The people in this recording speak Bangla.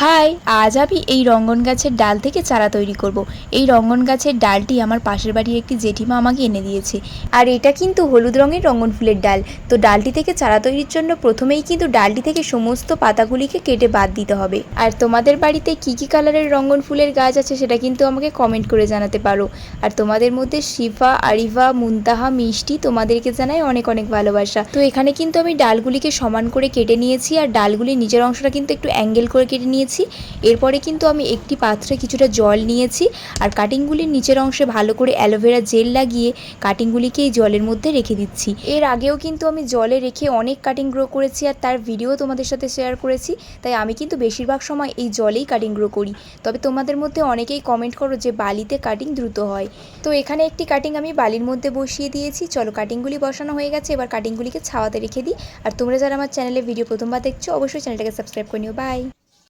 হাই আজ আমি এই রঙ্গন গাছের ডাল থেকে চারা তৈরি করব। এই রঙ্গন গাছের ডালটি আমার পাশের বাড়ির একটি জেঠিমা আমাকে এনে দিয়েছে। আর এটা কিন্তু হলুদ রঙের রঙ্গন ফুলের ডাল। তো ডালটি থেকে চারা তৈরির জন্য প্রথমেই কিন্তু ডালটি থেকে সমস্ত পাতাগুলিকে কেটে বাদ দিতে হবে। আর তোমাদের বাড়িতে কি কি কালারের রঙ্গন ফুলের গাছ আছে সেটা কিন্তু আমাকে কমেন্ট করে জানাতে পারো। আর তোমাদের মধ্যে শিফা, আরিফা, মুন্তাহা, মিষ্টি তোমাদেরকে জানাই অনেক অনেক ভালোবাসা। তো এখানে কিন্তু আমি ডালগুলিকে সমান করে কেটে নিয়েছি। আর ডালগুলির নিজের অংশটা কিন্তু একটু অ্যাঙ্গেল করে কেটে নিয়েছি। এরপরে কিন্তু আমি একটি পাত্রে কিছুটা জল নিয়েছি আর কাটিংগুলির নিচের অংশে ভালো করে অ্যালোভেরা জেল লাগিয়ে কাটিংগুলিকে এই জলের মধ্যে রেখে দিচ্ছি। এর আগেও কিন্তু আমি জলে রেখে অনেক কাটিং গ্রো করেছি আর তার ভিডিও তোমাদের সাথে শেয়ার করেছি, তাই আমি কিন্তু বেশিরভাগ সময় এই জলেই কাটিং গ্রো করি। তবে তোমাদের মধ্যে অনেকেই কমেন্ট করো যে বালিতে কাটিং দ্রুত হয়। তো এখানে একটি কাটিং আমি বালির মধ্যে বসিয়ে দিয়েছি। চলো কাটিংগুলি বসানো হয়ে গেছে, এবার কাটিংগুলিকে ছাওয়াতে রেখে দিই। আর তোমরা যারা আমার চ্যানেলে ভিডিও প্রথমবার দেখছ, অবশ্যই চ্যানেলটাকে সাবস্ক্রাইব করে নিও। বাই